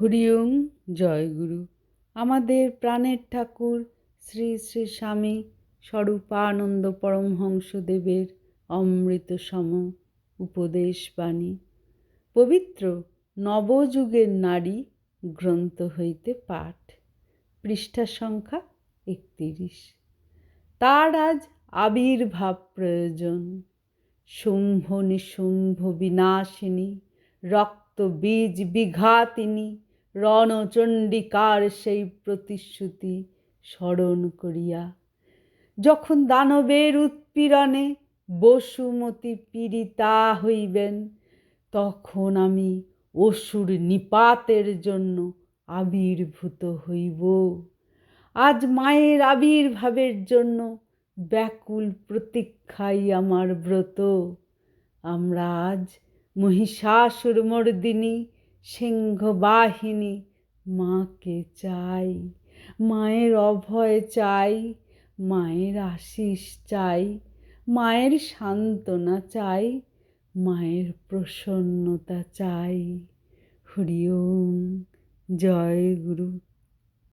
হরিওম জয়গুরু আমাদের প্রাণের ঠাকুর শ্রী শ্রী স্বামী স্বরূপানন্দ পরমহংসদেবের অমৃত সম উপদেশ বাণী। পবিত্র নবযুগের নারী গ্রন্থ হইতে পাঠ। পৃষ্ঠা সংখ্যা একতিরিশ। তার আজ আবির্ভাব প্রয়োজন। শুম্ভ নিশুম্ভ বিনাশিনী, রক্ত বীজ বিঘাতিনী রণচণ্ডিকার সেই প্রতিশ্রুতি স্মরণ করিয়া, যখন দানবের উৎপীড়নে বসুমতী পীড়িতা হইবেন, তখন আমি অসুর নিপাতের জন্য আবির্ভূত হইব। আজ মায়ের আবির্ভাবের জন্য ব্যাকুল প্রতীক্ষাই আমার ব্রত। আমরা আজ মহিষাসুর মর্দিনী সিংহবাহিনী মাকে চাই, মায়ের অভয় চাই, মায়ের আশিস চাই, মায়ের সান্ত্বনা চাই, মায়ের প্রসন্নতা চাই। হরি ওম, জয় গুরু।